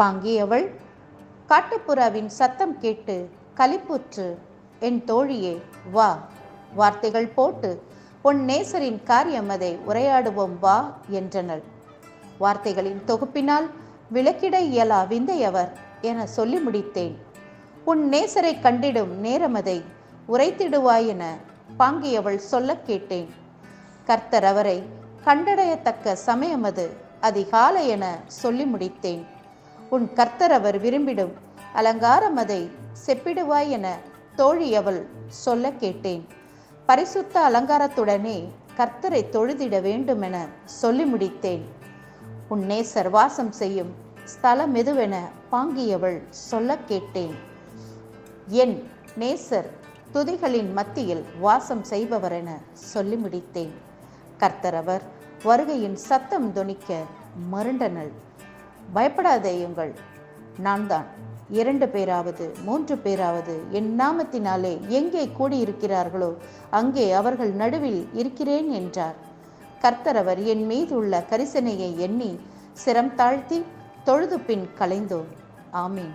பாங்கியவள் காட்டுப்புறாவின் சத்தம் கேட்டு களிப்புற்று என் தோழியே வா வார்த்தைகள் போட்டு உன் நேசரின் காரியம் அதை உரையாடுவோம் வா என்றனள் வார்த்தைகளின் தொகுப்பினால் விளக்கிட இயலா விந்தையவர் என சொல்லி முடித்தேன். உன் நேசரை கண்டிடும் நேரமதை உரைத்திடுவாய் என பாங்கியவள் சொல்லக் கேட்டேன். கர்த்தர் அவரை கண்டடையத்தக்க சமயமது அதிகாலை என சொல்லி முடித்தேன். உன் கர்த்தர் அவர் விரும்பிடும். அலங்காரம் அதை செப்பிடுவாய் என தோழி அவள் சொல்ல கேட்டேன். பரிசுத்த அலங்காரத்துடனே கர்த்தரை தொழுதிட வேண்டுமென சொல்லி முடித்தேன். உன் நேசர் வாசம் செய்யும் ஸ்தலம் எதுவென பாங்கியவள் சொல்ல கேட்டேன். என் நேசர் துதிகளின் மத்தியில் வாசம் செய்பவர் என சொல்லி முடித்தேன். கர்த்தரவர் வருகையின் சத்தம் தொனிக்க மருண்டனள் பயப்படாதேயுங்கள். நான் தான் இரண்டு பேராவது மூன்று பேராவது என் நாமத்தினாலே எங்கே கூடியிருக்கிறார்களோ அங்கே அவர்கள் நடுவில் இருக்கிறேன் என்றார். கர்த்தரவர் என் மீது உள்ள கரிசனையை எண்ணி சிரம் தாழ்த்தி தொழுது பின் கலைந்தோம். ஆமீன்.